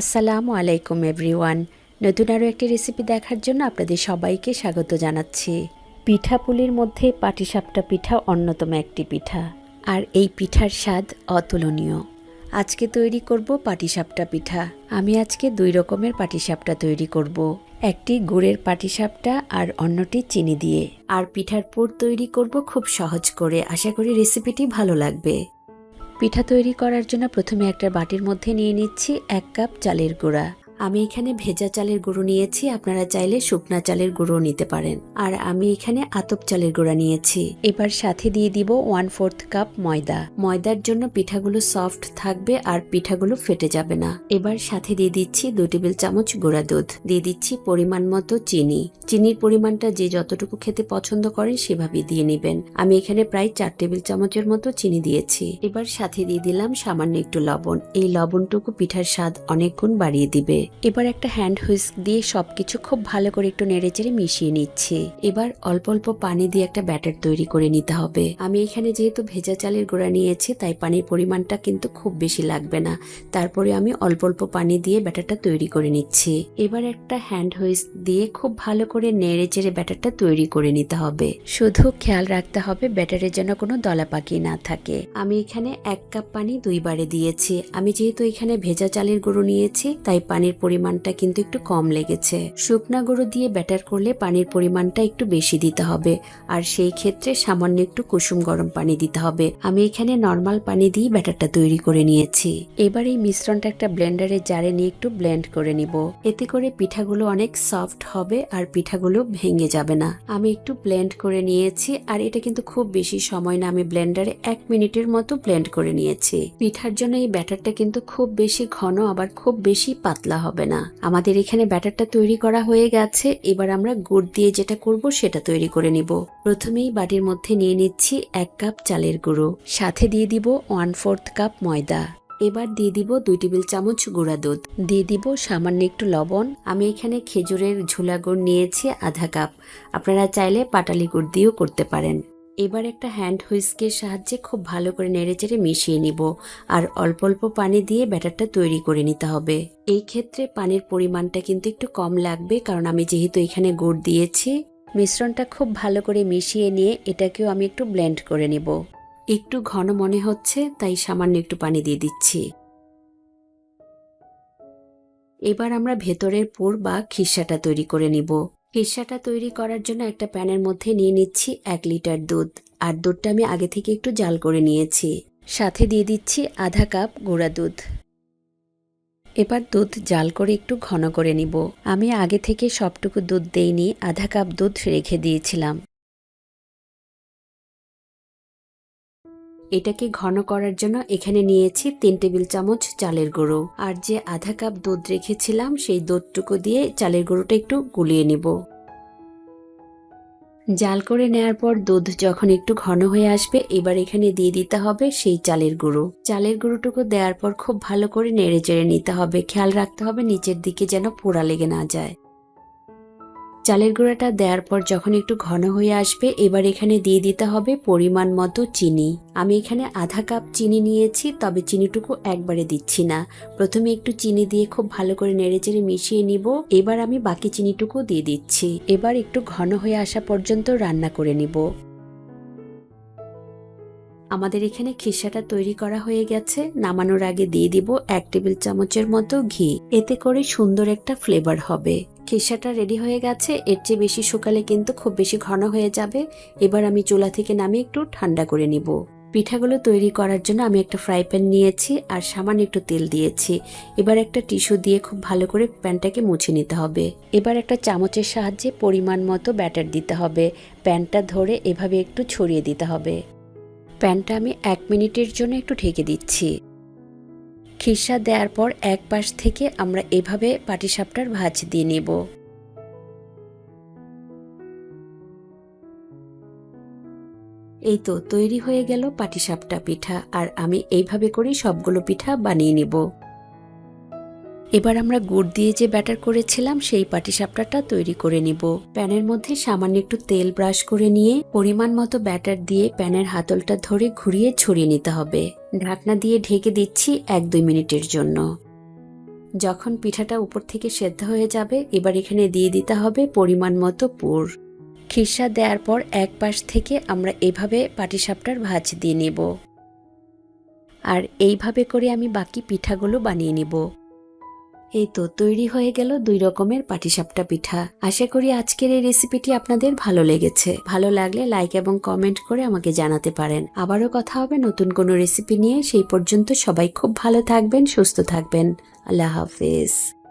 আসসালামু আলাইকুম, এভরিওয়ান। নতুন আরও একটি রেসিপি দেখার জন্য আপনাদের সবাইকে স্বাগত জানাচ্ছি। পিঠাপুলির মধ্যে পাটিসাপটা পিঠা অন্যতম একটি পিঠা, আর এই পিঠার স্বাদ অতুলনীয়। আজকে তৈরি করব পাটিসাপটা পিঠা। আমি আজকে দুই রকমের পাটিসাপটা তৈরি করব। একটি গুড়ের পাটিসাপটা আর অন্যটি চিনি দিয়ে। আর পিঠার পুর তৈরি করব খুব সহজ করে। আশা করি রেসিপিটি ভালো লাগবে। পিঠা তৈরি করার জন্য প্রথমে একটা বাটির মধ্যে নিয়ে নিচ্ছি এক কাপ চালের গুঁড়া। আমি এখানে ভেজা চালের গুঁড়ো নিয়েছি, আপনারা চাইলে শুকনা চালের গুঁড়ো নিতে পারেন। আর আমি এখানে আতপ চালের গুঁড়া নিয়েছি। এবার সাথে দিয়ে দিব ওয়ান ফোর্থ কাপ ময়দা। ময়দার জন্য পিঠাগুলো সফট থাকবে আর পিঠাগুলো ফেটে যাবে না। এবার সাথে দিয়ে দিচ্ছি দু টেবিল চামচ গুঁড়া দুধ। দিয়ে দিচ্ছি পরিমাণ মতো চিনি। চিনির পরিমাণটা যে যতটুকু খেতে পছন্দ করেন সেভাবেই দিয়ে নেবেন। আমি এখানে প্রায় চার টেবিল চামচের মতো চিনি দিয়েছি। এবার সাথে দিয়ে দিলাম সামান্য একটু লবণ। এই লবণটুকু পিঠার স্বাদ অনেক গুণ বাড়িয়ে দিবে। এবার একটা হ্যান্ড হুইস্ক দিয়ে সবকিছু খুব ভালো করে একটু নেড়েচেড়ে মিশিয়ে নিচ্ছি। এবার অল্প অল্প পানি দিয়ে একটা ব্যাটার তৈরি করে নিতে হবে। আমি এখানে যেহেতু ভেজা চালের গুঁড়া নিয়েছি, তাই পানির পরিমাণটা কিন্তু খুব বেশি লাগবে না। তারপরে আমি অল্প অল্প পানি দিয়ে ব্যাটারটা তৈরি করে নিচ্ছি। এবার একটা হ্যান্ড হুইস্ক দিয়ে খুব ভালো করে নেড়ে চেড়ে ব্যাটারটা তৈরি করে নিতে হবে। শুধু খেয়াল রাখতে হবে ব্যাটারের যেন কোনো দলা দলাপাকি না থাকে। আমি এখানে এক কাপ পানি দুইবারে দিয়েছি। আমি যেহেতু এখানে ভেজা চালের গুঁড়ো নিয়েছি, তাই পানির পরিমাণটা কিন্তু একটু কম লেগেছে। শুকনা গুঁড়ো দিয়ে ব্যাটার করলে পানির পরিমাণটা একটু বেশি দিতে হবে। আর সেই ক্ষেত্রে সামান্য একটু কুসুম গরম পানি দিতে হবে। আমি এখানে নর্মাল পানি দিয়ে ব্যাটারটা তৈরি করে নিয়েছি। এবার এই মিশ্রণটা একটা ব্লেন্ডারে জারে নিয়ে একটু ব্লেন্ড করে নিব। এতে করে পিঠাগুলো অনেক সফট হবে আর পিঠাগুলো ভেঙে যাবে না। আমি একটু ব্লেন্ড করে নিয়েছি আর এটা কিন্তু খুব বেশি সময় না আমি ব্লেন্ডারে এক মিনিটের মতো ব্লেন্ড করে নিয়েছি। পিঠার জন্য এই ব্যাটারটা কিন্তু খুব বেশি ঘন আবার খুব বেশি পাতলা হবে না। আমাদের এখানে ব্যাটারটা তৈরি করা হয়ে গেছে, এবার আমরা গুড় দিয়ে যেটা করব সেটা তৈরি করে নিব। প্রথমেই বাটির মধ্যে নিয়ে নিচ্ছি এক কাপ চালের গুঁড়ো, সাথে দিয়ে দিব ওয়ান ফোর্থ কাপ ময়দা। এবার দিয়ে দিব দুই টেবিল চামচ গুঁড়া দুধ। দিয়ে দিব সামান্য একটু লবণ। আমি এখানে খেজুরের ঝোলা গুড় নিয়েছি আধা কাপ। আপনারা চাইলে পাটালি গুড় দিয়েও করতে পারেন। এবার একটা হ্যান্ড হুইস্কের সাহায্যে খুব ভালো করে নেড়েচেড়ে মিশিয়ে নিব আর অল্প অল্প পানি দিয়ে ব্যাটারটা তৈরি করে নিতে হবে। এই ক্ষেত্রে পানির পরিমাণটা কিন্তু একটু কম লাগবে কারণ আমি যেহেতু এখানে গুড় দিয়েছি, মিশ্রণটা খুব ভালো করে মিশিয়ে নিয়ে এটাকেও আমি একটু ব্লেন্ড করে নিব। একটু ঘন মনে হচ্ছে, তাই সামান্য একটু পানি দিয়ে দিচ্ছি। এবার আমরা ভেতরের পুর বা খিসাটা তৈরি করে নিব। খিসাটা তৈরি করার জন্য একটা প্যানের মধ্যে নিয়ে নিচ্ছি এক লিটার দুধ। আর দুধটা আমি আগে থেকে একটু জাল করে নিয়েছি। সাথে দিয়ে দিচ্ছি আধা কাপ গুঁড়া দুধ। এবার দুধ জাল করে একটু ঘন করে নিব। আমি আগে থেকে সবটুকু দুধ দেইনি, আধা কাপ দুধ রেখে দিয়েছিলাম। এটাকে ঘন করার জন্য এখানে নিয়েছি তিন টেবিল চামচ চালের গুঁড়ো। আর যে আধা কাপ দুধ রেখেছিলাম, সেই দুধটুকু দিয়ে চালের গুঁড়োটা একটু গুলিয়ে নিব। জাল করে নেয়ার পর দুধ যখন একটু ঘন হয়ে আসবে, এবার এখানে দিয়ে দিতে হবে সেই চালের গুঁড়ো। চালের গুঁড়োটুকু দেওয়ার পর খুব ভালো করে নেড়ে চেড়ে নিতে হবে। খেয়াল রাখতে হবে নিচের দিকে যেন পোড়া লেগে না যায়। চালের গুঁড়াটা দেওয়ার পর যখন একটু ঘন হয়ে আসবে, এবার এখানে দিয়ে দিতে হবে পরিমাণ মতো চিনি। আমি এখানে আধা কাপ চিনি নিয়েছি, তবে চিনিটুকু একবারে দিচ্ছি না। প্রথমে একটু চিনি দিয়ে খুব ভালো করে নেড়েচেড়ে মিশিয়ে নিব। এবার আমি বাকি চিনিটুকু দিয়ে দিচ্ছি। এবার একটু ঘন হয়ে আসা পর্যন্ত রান্না করে নিব। আমাদের এখানে খিসাটা তৈরি করা হয়ে গেছে। নামানোর আগে দিয়ে দিব এক টেবিল চামচের মতো ঘি। এতে করে সুন্দর একটা ফ্লেভার হবে। খিসাটা রেডি হয়ে গেছে। এর চেয়ে বেশি শুকালে কিন্তু খুব বেশি ঘন হয়ে যাবে। এবার আমি চুলা থেকে নামিয়ে একটু ঠান্ডা করে নিব। পিঠাগুলো তৈরি করার জন্য আমি একটা ফ্রাই প্যান নিয়েছি আর সামান্য একটু তেল দিয়েছি। এবার একটা টিস্যু দিয়ে খুব ভালো করে প্যানটাকে মুছে নিতে হবে। এবার একটা চামচের সাহায্যে পরিমাণ মতো ব্যাটার দিতে হবে। প্যানটা ধরে এভাবে একটু ছড়িয়ে দিতে হবে। প্যানটা আমি এক মিনিটের জন্য একটু ঢেকে দিচ্ছি। খিসা দেওয়ার পর এক পাশ থেকে আমরা এভাবে পাটিসাপটার ভাজ দিয়ে নেব। এই তো তৈরি হয়ে গেল পাটিসাপটা পিঠা, আর আমি এইভাবে করেই সবগুলো পিঠা বানিয়ে নেব। এবার আমরা গুড় দিয়ে যে ব্যাটার করেছিলাম, সেই পাটিসাপটাটা তৈরি করে নিব। প্যানের মধ্যে সামান্য একটু তেল ব্রাশ করে নিয়ে, পরিমাণ মতো ব্যাটার দিয়ে প্যানের হাতলটা ধরে ঘুরিয়ে ছড়িয়ে নিতে হবে। ঢাকনা দিয়ে ঢেকে দিচ্ছি এক দুই মিনিটের জন্য। যখন পিঠাটা উপর থেকে সেদ্ধ হয়ে যাবে, এবার এখানে দিয়ে দিতে হবে পরিমাণ মতো পুর। খিরসা দেওয়ার পর এক পাশ থেকে আমরা এভাবে পাটিসাপটার ভাজ দিয়ে নেব। আর এইভাবে করে আমি বাকি পিঠাগুলো বানিয়ে নিব। এই তো তৈরি হয়ে গেল দুই রকমের পাটিসাপটা পিঠা। আশা করি আজকের এই রেসিপিটি আপনাদের ভালো লেগেছে। ভালো লাগলে লাইক এবং কমেন্ট করে আমাকে জানাতে পারেন। আবারও কথা হবে নতুন কোনো রেসিপি নিয়ে। সেই পর্যন্ত সবাই খুব ভালো থাকবেন, সুস্থ থাকবেন। আল্লাহ হাফেজ।